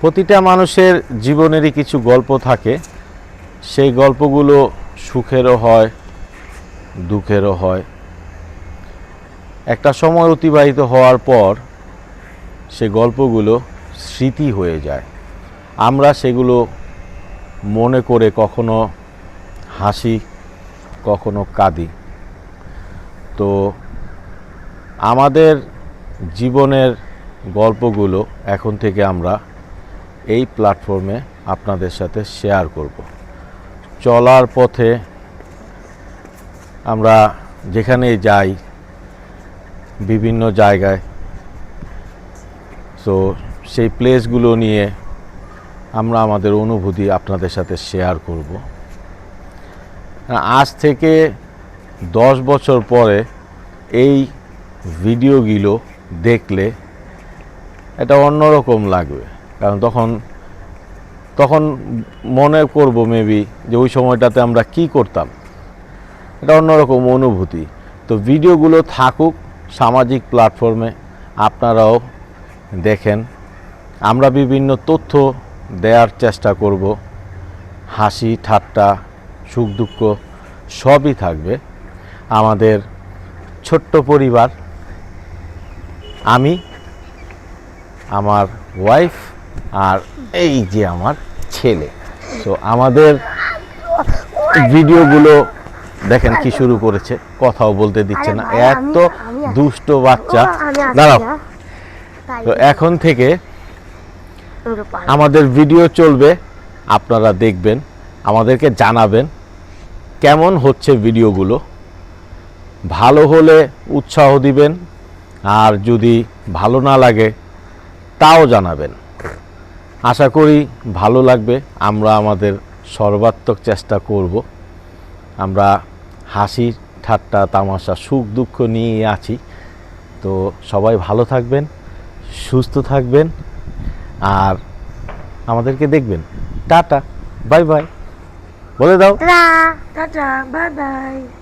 প্রতিটা মানুষের জীবনেরই কিছু গল্প থাকে। সেই গল্পগুলো সুখেরও হয়, দুঃখেরও হয়। একটা সময় অতিবাহিত হওয়ার পর সে গল্পগুলো স্মৃতি হয়ে যায়। আমরা সেগুলো মনে করে কখনো হাসি, কখনো কাঁদি। তো আমাদের জীবনের গল্পগুলো এখন থেকে আমরা এই প্ল্যাটফর্মে আপনাদের সাথে শেয়ার করব। চলার পথে আমরা যেখানেই যাই, বিভিন্ন জায়গায় তো সেই প্লেসগুলো নিয়ে আমরা আমাদের অনুভূতি আপনাদের সাথে শেয়ার করব। আজ থেকে দশ বছর পরে এই ভিডিওগুলো দেখলে এটা অন্যরকম লাগবে। কারণ তখন তখন মনে করব মেবি যে ওই সময়টাতে আমরা কি করতাম। এটা অন্যরকম অনুভূতি। তো ভিডিওগুলো থাকুক সামাজিক প্ল্যাটফর্মে আপনারাও দেখেন। আমরা বিভিন্ন তথ্য দেওয়ার চেষ্টা করব। হাসি, ঠাট্টা, সুখ, দুঃখ সবই থাকবে। আমাদের ছোট্ট পরিবার, আমি, আমার ওয়াইফ আর এই যে আমার ছেলে। তো আমাদের ভিডিওগুলো দেখেন কি শুরু করেছে কথাও বলতে দিচ্ছে না। এত। দুষ্ট বাচ্চা। দাঁড়াও। তো এখন থেকে আমাদের ভিডিও চলবে আপনারা দেখবেন আমাদেরকে জানাবেন কেমন হচ্ছে ভিডিওগুলো। ভালো হলে উৎসাহ দিবেন আর যদি ভালো না লাগে তাও জানাবেন। আশা করি ভালো লাগবে। আমরা আমাদের সর্বাত্মক চেষ্টা করব। আমরা হাসি ঠাট্টা, তামাশা, সুখ দুঃখ নিয়ে আছি। তো সবাই ভালো থাকবেন, সুস্থ থাকবেন, আর আমাদেরকে দেখবেন। Tata, bye bye. বলে দাও। টাটা। Bye bye.